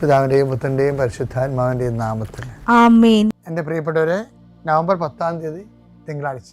പിതാവിന്റെയും പുത്രന്റെയും പരിശുദ്ധാത്മാവിന്റെയും നാമത്തിൽ. എന്റെ പ്രിയപ്പെട്ടവരെ നവംബർ പത്താം തീയതി തിങ്കളാഴ്ച.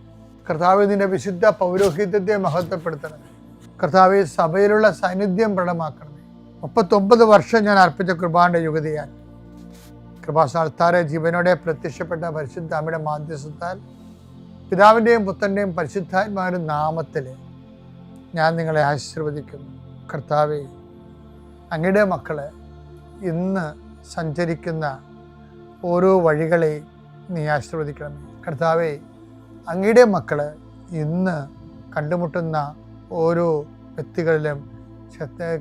കർത്താവെ നിന്റെ വിശുദ്ധ പൗരോഹിത്യത്തെ മഹത്വപ്പെടുത്തണം കർത്താവെ സഭയിലുള്ള സാന്നിധ്യം പ്രകടമാക്കണമേ. മുപ്പത്തൊമ്പത് വർഷം ഞാൻ അർപ്പിച്ച കൃപാന്റെ യുഗതിയാൽ. കൃപാസ്ഥാനത്താറെ ജീവനോടെ പ്രത്യക്ഷപ്പെട്ട പരിശുദ്ധ അമ്മയുടെ മാധ്യസ്ഥത്താൽ പിതാവിന്റെയും പുത്രന്റെയും പരിശുദ്ധാത്മാവിന്റെ നാമത്തിൽ ഞാൻ നിങ്ങളെ ആശീർവദിക്കുന്നു. കർത്താവെ അങ്ങയുടെ മക്കളെ ഇന്ന് സഞ്ചരിക്കുന്ന ഓരോ വഴികളെയും നീ ആശീർവദിക്കണമേ. കർത്താവെ അങ്ങയുടെ മക്കൾ ഇന്ന് കണ്ടുമുട്ടുന്ന ഓരോ വ്യക്തികളിലും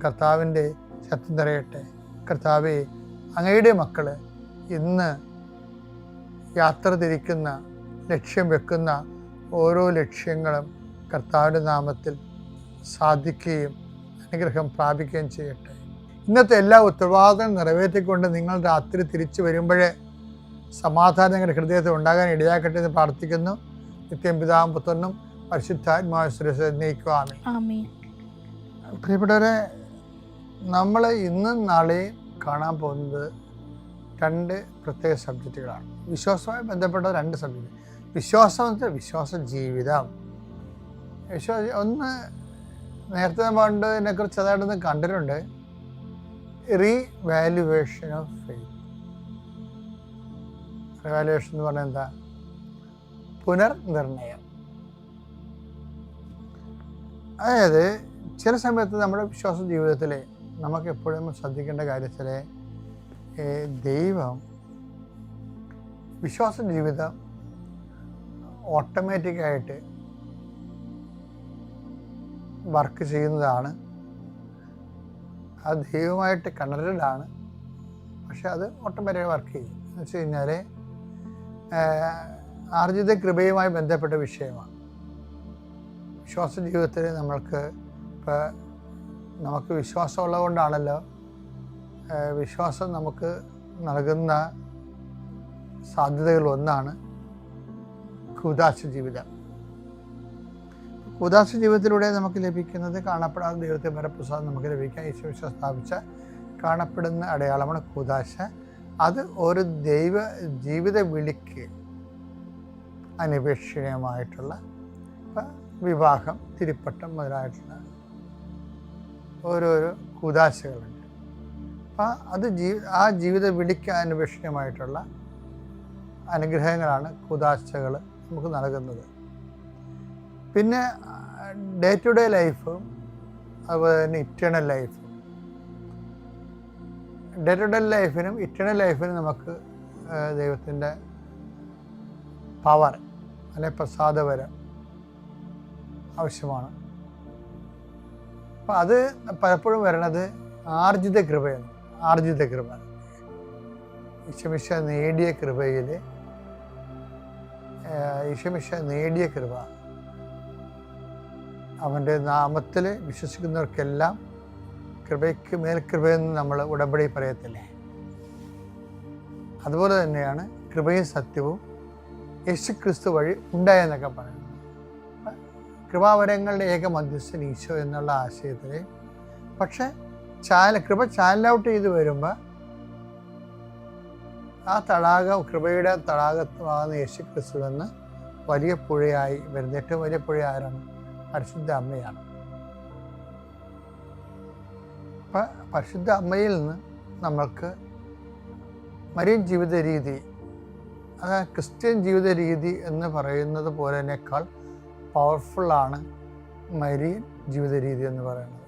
കർത്താവിന്റെ ശക്തി നിറയട്ടെ. കർത്താവെ അങ്ങയുടെ മക്കൾ ഇന്ന് യാത്ര തിരിക്കുന്ന ലക്ഷ്യം വെക്കുന്ന ഓരോ ലക്ഷ്യങ്ങളും കർത്താവിന്റെ നാമത്തിൽ സാധിക്കുകയും അനുഗ്രഹം പ്രാപിക്കുകയും ചെയ്യട്ടെ. ഇന്നത്തെ എല്ലാ ഉത്തരവാദിത്തങ്ങളും നിറവേറ്റിക്കൊണ്ട് നിങ്ങൾ രാത്രി തിരിച്ചു വരുമ്പോഴേ സമാധാനം നിങ്ങളുടെ ഹൃദയത്തിൽ ഉണ്ടാകാൻ ഇടയാക്കട്ടെ എന്ന് പ്രാർത്ഥിക്കുന്നു. നിത്യം പിതാവും പുത്രനും പരിശുദ്ധാത്മാവ് ആമേൻ. പ്രിയപ്പെട്ടവരെ നമ്മൾ ഇന്നും നാളെയും കാണാൻ പോകുന്നത് രണ്ട് പ്രത്യേക സബ്ജക്റ്റുകളാണ്. വിശ്വാസവുമായി ബന്ധപ്പെട്ട രണ്ട് സബ്ജക്റ്റ്. വിശ്വാസം വെച്ചാൽ വിശ്വാസ ജീവിതം. വിശ്വാസ ഒന്ന് നേരത്തെ പണ്ട് ഇതിനെക്കുറിച്ച് അതായിട്ടൊന്ന് കണ്ടിട്ടുണ്ട്. റീവാലുവേഷൻ ഓഫ് ഫെയ്ത്ത് റിവാലുവേഷൻ എന്ന് പറഞ്ഞാൽ എന്താ? പുനർനിർണയം. അതായത് ചില സമയത്ത് നമ്മുടെ വിശ്വാസ ജീവിതത്തിൽ നമുക്ക് എപ്പോഴും ശ്രദ്ധിക്കേണ്ട കാര്യത്തിൽ ദൈവം വിശ്വാസ ജീവിതം ഓട്ടോമാറ്റിക്കായിട്ട് വർക്ക് ചെയ്യുന്നതാണ്. അത് ദൈവമായിട്ട് കണക്റ്റഡ് പക്ഷെ അത് ഓട്ടോമാറ്റിക്കായി വർക്ക് ചെയ്യും. എന്ന് വെച്ച് കഴിഞ്ഞാൽ ആർജിത കൃപയുമായി ബന്ധപ്പെട്ട വിഷയമാണ്. വിശ്വാസ ജീവിതത്തിൽ നമ്മൾക്ക് ഇപ്പോൾ നമുക്ക് വിശ്വാസമുള്ളത് കൊണ്ടാണല്ലോ വിശ്വാസം നമുക്ക് നൽകുന്ന സാധ്യതകൾ ഒന്നാണ് കുദാശ ജീവിതം. കൂതാശ ജീവിതത്തിലൂടെ നമുക്ക് ലഭിക്കുന്നത് കാണപ്പെടാത്ത ദൈവത്തെ വരപ്രസാദം നമുക്ക് ലഭിക്കാൻ ഈശ്വര സ്ഥാപിച്ച കാണപ്പെടുന്ന അടയാളമാണ് കൂതാശ അത് ഒരു ദൈവ ജീവിത വിളിക്ക് അനിപേക്ഷണീയമായിട്ടുള്ള വിവാഹം തിരിപ്പട്ടം മുതലായിട്ടുള്ള ഓരോരോ കുദാശകളുണ്ട് അപ്പം അത് ജീ ആ ജീവിത വിളിക്ക് അനപേക്ഷണീയമായിട്ടുള്ള അനുഗ്രഹങ്ങളാണ് കുദാശകൾ നമുക്ക് നൽകുന്നത്. പിന്നെ ഡേ ടു ഡേ ലൈഫും അതുപോലെ തന്നെ ഇറ്റേണൽ ലൈഫും. ഡേ ടു ഡേ ലൈഫിനും ഇറ്റേണൽ ലൈഫിനും നമുക്ക് ദൈവത്തിന്റെ പവർ അല്ലെ പ്രസാദവര ആവശ്യമാണ്. അപ്പം അത് പലപ്പോഴും വരണത് ആർജിത കൃപയാണ്. ആർജിത കൃപ. ഈശമിഷ നേടിയ കൃപയിൽ ഈശമിഷ നേടിയ കൃപ. അവന്റെ നാമത്തിൽ വിശ്വസിക്കുന്നവർക്കെല്ലാം കൃപയ്ക്ക് മേൽ കൃപയെന്ന് നമ്മൾ ഉടമ്പടി പറയത്തില്ലേ? അതുപോലെ തന്നെയാണ് കൃപയും സത്യവും യേശു ക്രിസ്തു വഴി ഉണ്ടായെന്നൊക്കെ പറയുന്നു. കൃപാവരങ്ങളുടെ ഏക മധ്യസ്ഥൻ ഈശോ എന്നുള്ള ആശയത്തിൽ പക്ഷെ ചാല കൃപ ചാനൽ ഔട്ട് ചെയ്ത് വരുമ്പോൾ ആ തടാകം കൃപയുടെ തടാകത്വമാകുന്ന യേശു ക്രിസ്തു എന്ന് വലിയ പുഴയായി വരുന്ന. ഏറ്റവും വലിയ പുഴ ആരാണ്? പരിശുദ്ധ അമ്മയാണ്. അപ്പം പരിശുദ്ധ അമ്മയിൽ നിന്ന് നമ്മൾക്ക് മരിയൻ ജീവിത രീതി ക്രിസ്ത്യൻ ജീവിത രീതി എന്ന് പറയുന്നത് പോലെനേക്കാൾ പവർഫുള്ളാണ് മരിയൻ ജീവിത രീതി എന്ന് പറയുന്നത്.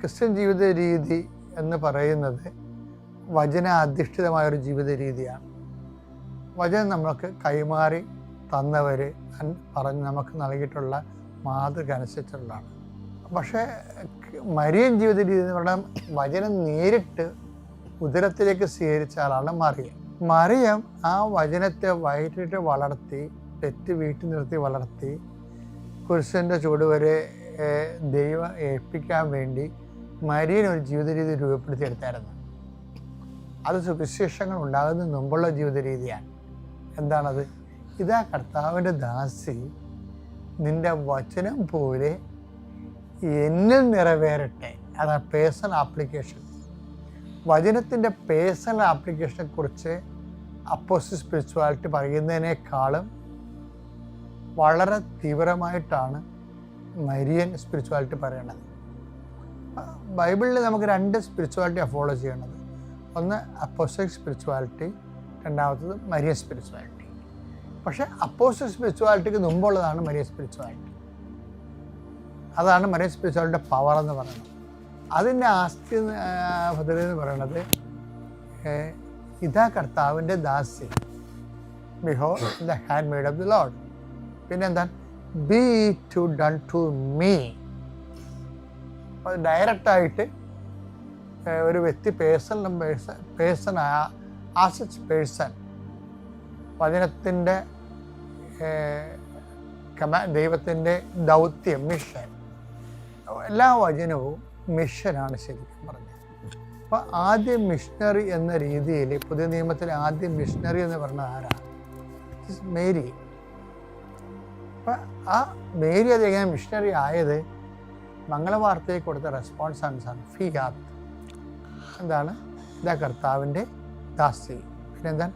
ക്രിസ്ത്യൻ ജീവിത രീതി എന്ന് പറയുന്നത് വചനാധിഷ്ഠിതമായൊരു ജീവിത രീതിയാണ് വചനം നമ്മൾക്ക് കൈമാറി തന്നവർ പറഞ്ഞ് നമുക്ക് നൽകിയിട്ടുള്ള മാതൃക അനുസരിച്ചുള്ളതാണ്. പക്ഷേ മരിയൻ ജീവിത രീതി എന്ന് പറഞ്ഞാൽ വചനം നേരിട്ട് ഉദരത്തിലേക്ക് സ്വീകരിച്ച ആളാണ് മറിയം മറിയം ആ വചനത്തെ വയറ്റിട്ട് വളർത്തി തെറ്റ് വീട്ടിൽ നിർത്തി വളർത്തി കുരിശന്റെ ചൂട് വരെ ഏഹ്, ദൈവം ഏൽപ്പിക്കാൻ വേണ്ടി മരിയൻ ഒരു ജീവിത രീതി രൂപപ്പെടുത്തിയെടുത്തായിരുന്നു അത് സുവിശേഷങ്ങൾ ഉണ്ടാകുന്നതിന് മുമ്പുള്ള ജീവിത രീതിയാണ് എന്താണത്? ഇതാ കർത്താവിന്റെ ദാസി നിന്റെ വചനം പോലെ എന്നിൽ നിറവേറട്ടെ. അതാണ് പേഴ്സണൽ ആപ്ലിക്കേഷൻ വചനത്തിന്റെ പേഴ്സണൽ ആപ്ലിക്കേഷനെ കുറിച്ച് അപ്പോസിറ്റ് സ്പിരിച്വാലിറ്റി പറയുന്നതിനേക്കാളും വളരെ തീവ്രമായിട്ടാണ് മരിയൻ സ്പിരിച്വാലിറ്റി പറയണത്. ബൈബിളിൽ നമുക്ക് രണ്ട് സ്പിരിച്വാലിറ്റിയാണ് ഫോളോ ചെയ്യണത് ഒന്ന് അപ്പോസിക് സ്പിരിച്വാലിറ്റി രണ്ടാമത്തത് മരിയൻ സ്പിരിച്വാലിറ്റി. പക്ഷേ അപ്പോസിക് സ്പിരിച്വാലിറ്റിക്ക് മുമ്പുള്ളതാണ് മരിയൻ സ്പിരിച്വാലിറ്റി. അതാണ് മരിയൻ സ്പിരിച്വാലിറ്റിയുടെ പവർ എന്ന് പറയുന്നത്. അതിന്റെ ആസ്തി ഭദ്രത എന്ന് പറയണത് ഇതാ കർത്താവിന്റെ ദാസ്യം ബിഹോ the handmaid of the lord പിന്നെന്താ? Be to done to me അത് ഡയറക്റ്റായിട്ട് ഒരു വ്യക്തി personal person as such person വചനത്തിന്റെ ദൈവത്തിന്റെ ദൗത്യം മിഷൻ എല്ലാ വചനവും മിഷനാണ് ശരിക്കും പറഞ്ഞത്. അപ്പോൾ ആദ്യ മിഷണറി എന്ന രീതിയിൽ പുതിയ നിയമത്തിൽ ആദ്യ മിഷണറി എന്ന് പറഞ്ഞത് ആരാണ് മേരി അപ്പം ആ മേരി അത് എങ്ങനെ മിഷണറി ആയത് മംഗളവാർത്തയെ കൊടുത്ത റെസ്പോൺസ് ആണ് ഫിയാത്ത് എന്താണ്? ഇതാ കർത്താവിന്റെ ദാസി. പിന്നെന്താ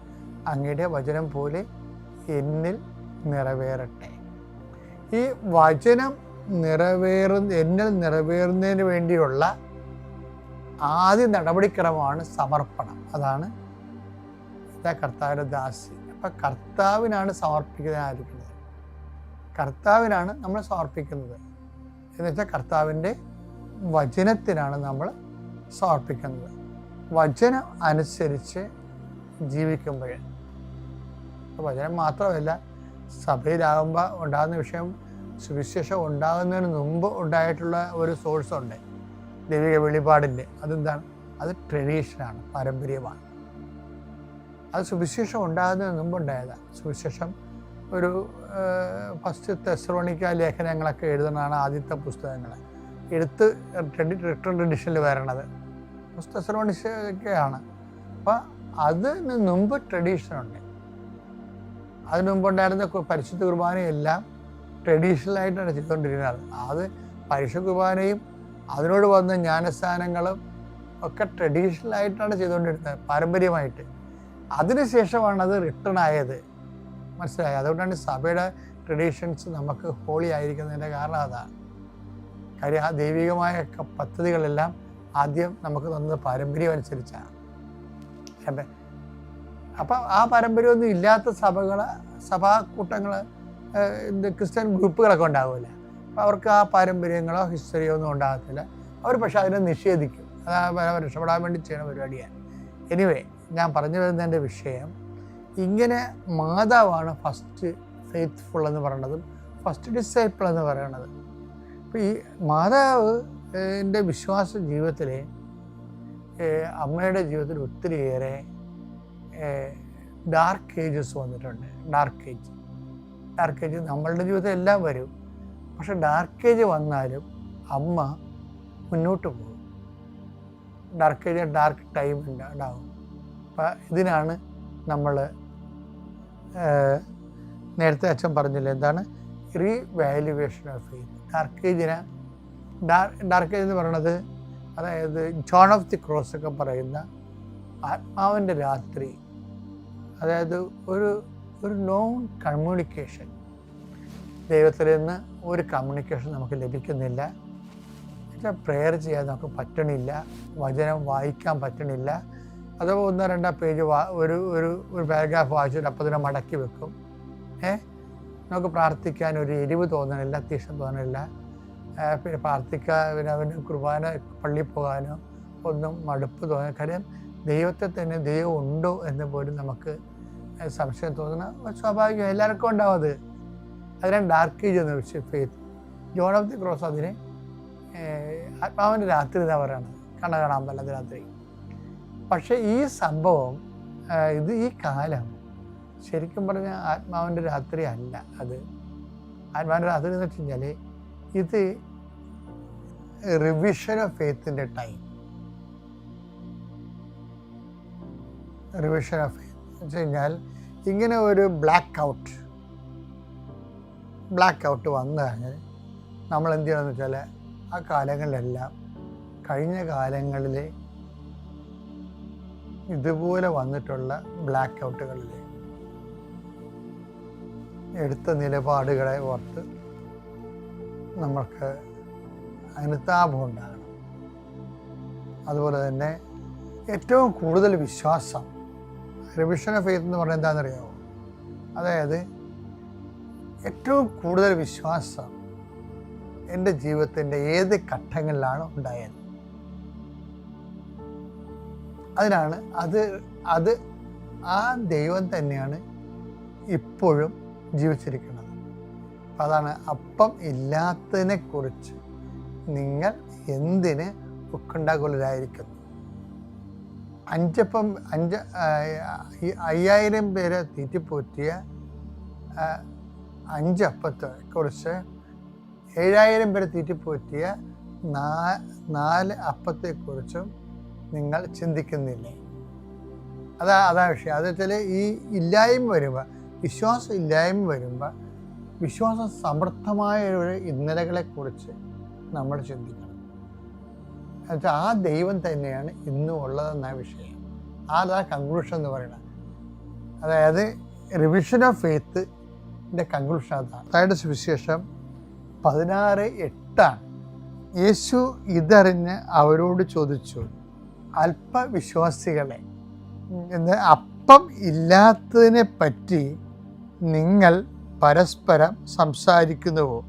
അങ്ങയുടെ വചനം പോലെ എന്നിൽ നിറവേറട്ടെ. ഈ വചനം നിറവേറുന്ന എന്നിൽ നിറവേറുന്നതിന് വേണ്ടിയുള്ള ആദ്യ നടപടിക്രമമാണ് സമർപ്പണം. അതാണ് ഇതാ കർത്താവിന്റെ ദാസി. അപ്പം കർത്താവിനാണ് സമർപ്പിക്കുന്നതായിരിക്കുന്നത് കർത്താവിനാണ് നമ്മൾ സമർപ്പിക്കുന്നത്. എന്ന് വെച്ചാൽ കർത്താവിന്റെ വചനത്തിനാണ് നമ്മൾ സമർപ്പിക്കുന്നത്. വചനം അനുസരിച്ച് ജീവിക്കുമ്പോൾ. വചനം മാത്രമല്ല സഭയിലാകുമ്പോൾ ഉണ്ടാകുന്ന വിഷയം സുവിശേഷം ഉണ്ടാകുന്നതിന് മുമ്പ് ഉണ്ടായിട്ടുള്ള ഒരു സോഴ്സ് ഉണ്ട്. ദൈവിക വെളിപാടിന്റെ. അതെന്താണ്? അത് ട്രഡീഷനാണ് പാരമ്പര്യമാണ്. അത് സുവിശേഷം ഉണ്ടാകുന്നതിന് മുമ്പ് ഉണ്ടായതാണ് സുവിശേഷം ഒരു ഫസ്റ്റ് തെസ്രോണിക്ക ലേഖനങ്ങളൊക്കെ എഴുതുന്നതാണ് ആദ്യത്തെ പുസ്തകങ്ങൾ. എടുത്ത് റിട്ടേൺ ട്രഡീഷനിൽ വരണത്. തെസ്രോണിക്കൊക്കെയാണ് അപ്പം അതിന് മുമ്പ് ട്രഡീഷനുണ്ട് അതിനു മുമ്പ് ഉണ്ടായിരുന്ന കു- പരിശുദ്ധ കുർബാനയെല്ലാം ട്രഡീഷണലായിട്ടാണ് ചെയ്തുകൊണ്ടിരുന്നത്. അത് പരിശുദ്ധ കുർബാനയും അതിനോട് വന്ന ജ്ഞാനസ്ഥാനങ്ങളും ഒക്കെ ട്രഡീഷണൽ ആയിട്ടാണ് ചെയ്തുകൊണ്ടിരുന്നത് പാരമ്പര്യമായിട്ട്. അതിനുശേഷമാണ് അത് റിട്ടേൺ ആയത്. മനസ്സിലായി? അതുകൊണ്ടാണ് സഭയുടെ ട്രഡീഷൻസ് നമുക്ക് ഹോളി ആയിരിക്കുന്നതിന്റെ കാരണം അതാണ് കാര്യം ആ ദൈവികമായ പദ്ധതികളെല്ലാം ആദ്യം നമുക്ക് തന്നത് പാരമ്പര്യം അനുസരിച്ചാണ്. അപ്പം ആ പാരമ്പര്യമൊന്നും ഇല്ലാത്ത സഭകൾ സഭാകൂട്ടങ്ങൾ ക്രിസ്ത്യൻ ഗ്രൂപ്പുകളൊക്കെ ഉണ്ടാവില്ല? അപ്പോൾ അവർക്ക് ആ പാരമ്പര്യങ്ങളോ ഹിസ്റ്ററിയോ ഒന്നും ഉണ്ടാകത്തില്ല. അവർ പക്ഷേ അതിനെ നിഷേധിക്കും. അത് രക്ഷപ്പെടാൻ വേണ്ടി ചെയ്യുന്ന പരിപാടിയാണ്. എനിവേ ഞാൻ പറഞ്ഞു വരുന്നതിന്റെ വിഷയം ഇങ്ങനെ മാതാവാണ് ഫസ്റ്റ് ഫെയ്ത്ത്ഫുൾ എന്ന് പറയുന്നത് ഫസ്റ്റ് ഡിസൈപ്പിൾ എന്ന് പറയുന്നത്. അപ്പോൾ ഈ മാതാവ് എന്റെ വിശ്വാസ ജീവിതത്തിലെ അമ്മയുടെ ജീവിതത്തിൽ ഒത്തിരിയേറെ ഡാർക്ക് ഏജസ് വന്നിട്ടുണ്ട്. ഡാർക്ക് ഏജ് ഡാർക്ക് ഏജ് നമ്മളുടെ ജീവിതത്തിൽ എല്ലാം വരും. പക്ഷെ ഡാർക്ക് ഏജ് വന്നാലും അമ്മ മുന്നോട്ട് പോകും. ഡാർക്ക് ഏജ് ഡാർക്ക് ടൈം ഉണ്ടാവും. അപ്പം ഇതിനാണ് നമ്മൾ നേരത്തെ അച്ഛൻ പറഞ്ഞില്ല എന്താണ്? Revaluation of faith dark ഏജിന് ഡാർക്ക് ഏജ് എന്ന് പറയണത് അതായത് ജോൺ ഓഫ് ദി ക്രോസ് ഒക്കെ പറയുന്ന ആത്മാവിന്റെ രാത്രി. അതായത് ഒരു ഒരു നോൺ കമ്മ്യൂണിക്കേഷൻ ദൈവത്തിൽ നിന്ന് ഒരു കമ്മ്യൂണിക്കേഷൻ നമുക്ക് ലഭിക്കുന്നില്ല. പ്രെയർ ചെയ്യാൻ നമുക്ക് പറ്റണില്ല. വചനം വായിക്കാൻ പറ്റണില്ല. അഥവാ ഒന്നോ രണ്ടോ പേജ് വാ ഒരു ഒരു ഒരു പാരഗ്രാഫ് വായിച്ചിട്ട് അപ്പം തന്നെ മടക്കി വെക്കും. ഏ? നമുക്ക് പ്രാർത്ഥിക്കാൻ ഒരു എരിവ് തോന്നണില്ല തീക്ഷ്ണം തോന്നണില്ല. പിന്നെ പ്രാർത്ഥിക്കാൻ പിന്നെ അവന് കുർബാന പള്ളിയിൽ പോകാനോ ഒന്നും മടുപ്പ് തോന്നുക കാര്യം ദൈവത്തെ തന്നെ ദൈവം ഉണ്ടോ എന്ന് പോലും നമുക്ക് സംശയം തോന്നുന്ന സ്വാഭാവികം. എല്ലാവർക്കും ഉണ്ടാവും അത്. അതിനാണ് ഡാർക്ക് ഏജ് എന്ന വിഷയം faith John of the Cross അതിന് ആത്മാവിന്റെ രാത്രി എന്നാ പറയുന്നത് കണ്ണ കാണാൻ പറ്റാത്ത രാത്രി. പക്ഷേ ഈ സംഭവം ഇത് ഈ കാലം ശരിക്കും പറഞ്ഞാൽ ആത്മാവിന്റെ രാത്രി അല്ല അത്. ആത്മാവിന്റെ രാത്രി എന്ന് വെച്ച് കഴിഞ്ഞാൽ ഇത് റിവിഷൻ ഓഫ് ഫെയ്ത്തിന്റെ ടൈം റിവിഷൻ ഓഫ് വെച്ച് കഴിഞ്ഞാൽ ഇങ്ങനെ ഒരു ബ്ലാക്ക് ഔട്ട് ബ്ലാക്ക് ഔട്ട് വന്നു കഴിഞ്ഞാൽ നമ്മൾ എന്ത് ചെയ്യണമെന്ന് വെച്ചാൽ ആ കാലങ്ങളിലെല്ലാം കഴിഞ്ഞ കാലങ്ങളിൽ ഇതുപോലെ വന്നിട്ടുള്ള ബ്ലാക്ക് ഔട്ടുകളിൽ എടുത്ത നിലപാടുകളെ ഓർത്ത് നമ്മൾക്ക് അനുതാപം ഉണ്ടാകണം. അതുപോലെ തന്നെ ഏറ്റവും കൂടുതൽ വിശ്വാസം റിവിഷൻ ഓഫ് ഫെയ്ത്ത് എന്ന് പറഞ്ഞാൽ എന്താണെന്നറിയാമോ? അതായത് ഏറ്റവും കൂടുതൽ വിശ്വാസം എന്റെ ജീവിതത്തിന്റെ ഏത് ഘട്ടങ്ങളിലാണ് ഉണ്ടായത്. അതിനാണ് അത് അത് ആ ദൈവം തന്നെയാണ് ഇപ്പോഴും ജീവിച്ചിരിക്കുന്നത്. അതാണ് അപ്പം ഇല്ലാത്തതിനെ കുറിച്ച് നിങ്ങൾ എന്തിന് ഉത്കണ്ഠാകുലരായിരിക്കുന്നു അഞ്ചപ്പം അഞ്ച് അയ്യായിരം പേരെ തീറ്റിപ്പോറ്റിയ അഞ്ചപ്പത്തെ കുറിച്ച് ഏഴായിരം പേരെ തീറ്റിപ്പോറ്റിയ നാ നാല് അപ്പത്തെക്കുറിച്ചും നിങ്ങൾ ചിന്തിക്കുന്നില്ല? അതാ അതാ വിഷയം. അത് വെച്ചാൽ ഈ ഇല്ലായ്മ വരുമ്പോൾ വിശ്വാസം ഇല്ലായ്മ വരുമ്പോൾ വിശ്വാസം സമൃദ്ധമായ ഒരു ഇന്നലകളെക്കുറിച്ച് നമ്മൾ ചിന്തിക്കണം. എന്നുവെച്ചാൽ ആ ദൈവം തന്നെയാണ് ഇന്നും ഉള്ളതെന്ന വിഷയം. അതാ കൺക്ലൂഷൻ എന്ന് പറയുന്നത്? അതായത് റിവിഷൻ ഓഫ് ഫെയ്ത്തിന്റെ കൺക്ലൂഷൻ അതാണ്. അതായത് സുവിശേഷം പതിനാറ് എട്ടാണ്. യേശു ഇതറിഞ്ഞ് അവരോട് ചോദിച്ചു അല്പവിശ്വാസികളെ എന്ന് അപ്പം ഇല്ലാത്തതിനെ പറ്റി നിങ്ങൾ പരസ്പരം സംസാരിക്കുന്നുവോ?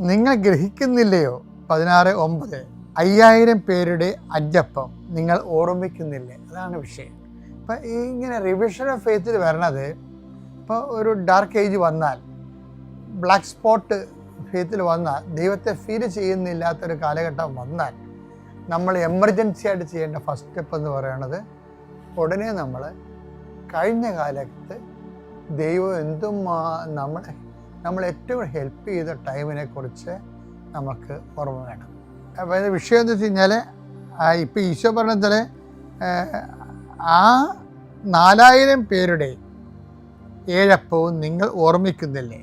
നിങ്ങൾ ഗ്രഹിക്കുന്നില്ലയോ? പതിനാറ് ഒമ്പത്. അയ്യായിരം പേരുടെ അഞ്ചപ്പം നിങ്ങൾ ഓർമ്മിക്കുന്നില്ലേ? അതാണ് വിഷയം. ഇപ്പം ഇങ്ങനെ റിവിഷൻ ഓഫ് ഫേത്തിൽ വരണത് ഇപ്പോൾ ഒരു ഡാർക്ക് ഏജ് വന്നാൽ ബ്ലാക്ക് സ്പോട്ട് ഫേത്തിൽ വന്നാൽ ദൈവത്തെ ഫീൽ ചെയ്യുന്നില്ലാത്തൊരു കാലഘട്ടം വന്നാൽ നമ്മൾ എമർജൻസി ആയിട്ട് ചെയ്യേണ്ട ഫസ്റ്റ് സ്റ്റെപ്പ് എന്ന് പറയുന്നത് ഉടനെ നമ്മൾ കഴിഞ്ഞ കാലത്ത് ദൈവം എന്തും നമ്മളെ നമ്മൾ ഏറ്റവും ഹെൽപ്പ് ചെയ്ത ടൈമിനെക്കുറിച്ച് നമുക്ക് ഓർമ്മ വേണം. അപ്പോൾ അതിന്റെ വിഷയം എന്ന് വെച്ച് കഴിഞ്ഞാൽ ഇപ്പോൾ ഈശോ പറഞ്ഞതിൽ ആ നാലായിരം പേരുടെ ഏഴപ്പവും നിങ്ങൾ ഓർമ്മിക്കുന്നില്ലേ?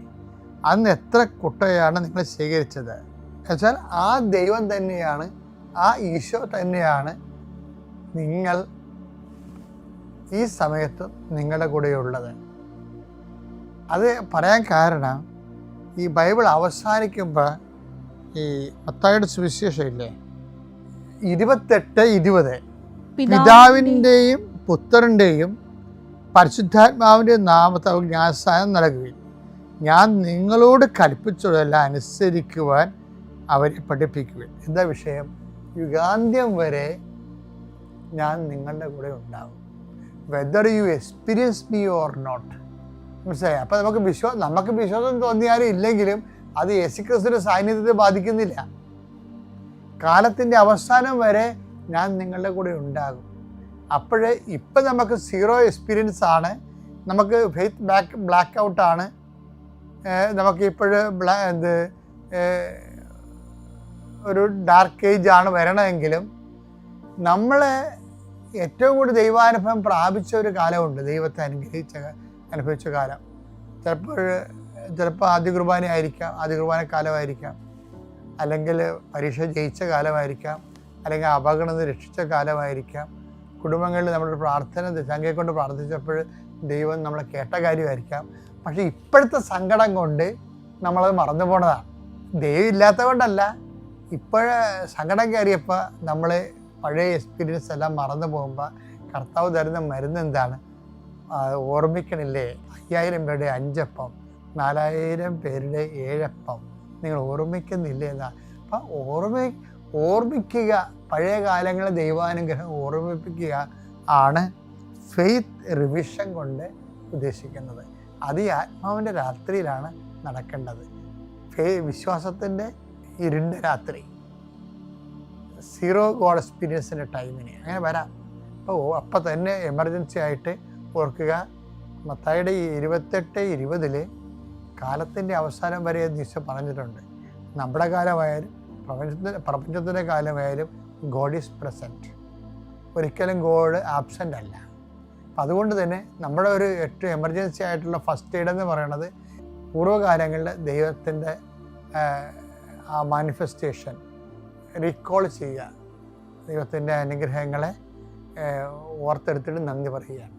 അന്ന് എത്ര കുട്ടയാണ് നിങ്ങൾ സ്വീകരിച്ചത് എന്നുവെച്ചാൽ ആ ദൈവം തന്നെയാണ് ആ ഈശോ തന്നെയാണ് നിങ്ങൾ ഈ സമയത്ത് നിങ്ങളുടെ കൂടെയുള്ളത് അത് പറയാൻ കാരണം ഈ ബൈബിൾ അവസാനിക്കുമ്പോൾ ഈ മത്തായുടെ സുവിശേഷം ഇല്ലേ ഇരുപത്തെട്ട് ഇരുപത്. പിതാവിന്റെയും പുത്രന്റെയും പരിശുദ്ധാത്മാവിന്റെ നാമത്തെ അവർക്ക് ജ്ഞാനസ്ഥാനം നൽകുകയും ഞാൻ നിങ്ങളോട് കൽപ്പിച്ചതെല്ലാം അനുസരിക്കുവാൻ അവരെ പഠിപ്പിക്കുകയും എന്താ വിഷയം? യുഗാന്ത്യം വരെ ഞാൻ നിങ്ങളുടെ കൂടെ ഉണ്ടാകും whether you experience me or not മനസ്സിലായി? അപ്പം നമുക്ക് വിശ്വാസം നമുക്ക് വിശ്വാസം തോന്നിയാലും ഇല്ലെങ്കിലും അത് യേശുക്രിസ്തുവിന്റെ സാന്നിധ്യത്തെ ബാധിക്കുന്നില്ല. കാലത്തിന്റെ അവസാനം വരെ ഞാൻ നിങ്ങളുടെ കൂടെ ഉണ്ടാകും. അപ്പോഴേ ഇപ്പം നമുക്ക് സീറോ എക്സ്പീരിയൻസ് ആണ്. നമുക്ക് ഫെയ്ത്ത് ബ്ലാക്ക് ബ്ലാക്ക് ഔട്ടാണ് നമുക്ക് ബ്ലാ എന്ത് ഒരു ഡാർക്ക് ഏജ് ആണ് വരണമെങ്കിലും നമ്മൾ ഏറ്റവും കൂടുതൽ ദൈവാനുഭവം പ്രാപിച്ച ഒരു കാലമുണ്ട് ദൈവത്തെ അനുഗ്രഹിച്ച അനുഭവിച്ച കാലം. ചിലപ്പോൾ ചിലപ്പോൾ ആദ്യ കുർബാന ആയിരിക്കാം ആദ്യ കുർബാന കാലമായിരിക്കാം. അല്ലെങ്കിൽ പരീക്ഷ ജയിച്ച കാലമായിരിക്കാം അല്ലെങ്കിൽ അപകടം രക്ഷിച്ച കാലമായിരിക്കാം. കുടുംബങ്ങളിൽ നമ്മൾ പ്രാർത്ഥന സംഖ്യയെ കൊണ്ട് പ്രാർത്ഥിച്ചപ്പോൾ ദൈവം നമ്മളെ കേട്ട കാര്യമായിരിക്കാം. പക്ഷേ ഇപ്പോഴത്തെ സങ്കടം കൊണ്ട് നമ്മളത് മറന്നു പോണതാണ്. ദൈവം ഇല്ലാത്ത കൊണ്ടല്ല ഇപ്പോഴേ സങ്കടം കയറിയപ്പോൾ നമ്മൾ പഴയ എക്സ്പീരിയൻസ് എല്ലാം മറന്നു പോകുമ്പോൾ കർത്താവ് തരുന്ന മരുന്ന് എന്താണ്? ഓർമ്മിക്കണില്ലേ? അയ്യായിരം പേരുടെ അഞ്ചപ്പം. നാലായിരം പേരുടെ ഏഴപ്പം നിങ്ങൾ ഓർമ്മിക്കുന്നില്ല എന്നാൽ അപ്പം ഓർമ്മ ഓർമ്മിക്കുക. പഴയ കാലങ്ങളെ ദൈവാനുഗ്രഹം ഓർമ്മിപ്പിക്കുക ആണ് ഫെയ്ത്ത് റിവിഷൻ കൊണ്ട് ഉദ്ദേശിക്കുന്നത്. അത് ഈ ആത്മാവിന്റെ രാത്രിയിലാണ് നടക്കേണ്ടത്. ഫേ വിശ്വാസത്തിന്റെ ഇരുണ്ട രാത്രി. സീറോ ഗോഡ് എക്സ്പീരിയൻസിന്റെ ടൈമിന്. അങ്ങനെ വരാം. അപ്പോൾ അപ്പം തന്നെ എമർജൻസി ആയിട്ട് ഓർക്കുക. മത്തായുടെ ഇരുപത്തെട്ട് ഇരുപതിൽ കാലത്തിന്റെ അവസാനം വരെ നിശ പറഞ്ഞിട്ടുണ്ട്. നമ്മുടെ കാലമായാലും പ്രപഞ്ചത്തിന്റെ പ്രപഞ്ചത്തിന്റെ കാലമായാലും ഗോഡ് ഈസ് പ്രസന്റ് ഒരിക്കലും ഗോഡ് ആബ്സെന്റ് അല്ല. അപ്പം അതുകൊണ്ട് തന്നെ നമ്മുടെ ഒരു ഏറ്റവും എമർജൻസി ആയിട്ടുള്ള ഫസ്റ്റ് എയ്ഡ് എന്ന് പറയുന്നത് പൂർവകാലങ്ങളിൽ ദൈവത്തിന്റെ ആ മാനിഫെസ്റ്റേഷൻ റീകോൾ ചെയ്യുക. ദൈവത്തിന്റെ അനുഗ്രഹങ്ങളെ ഓർത്തെടുത്തിട്ട് നന്ദി പറയുകയാണ്.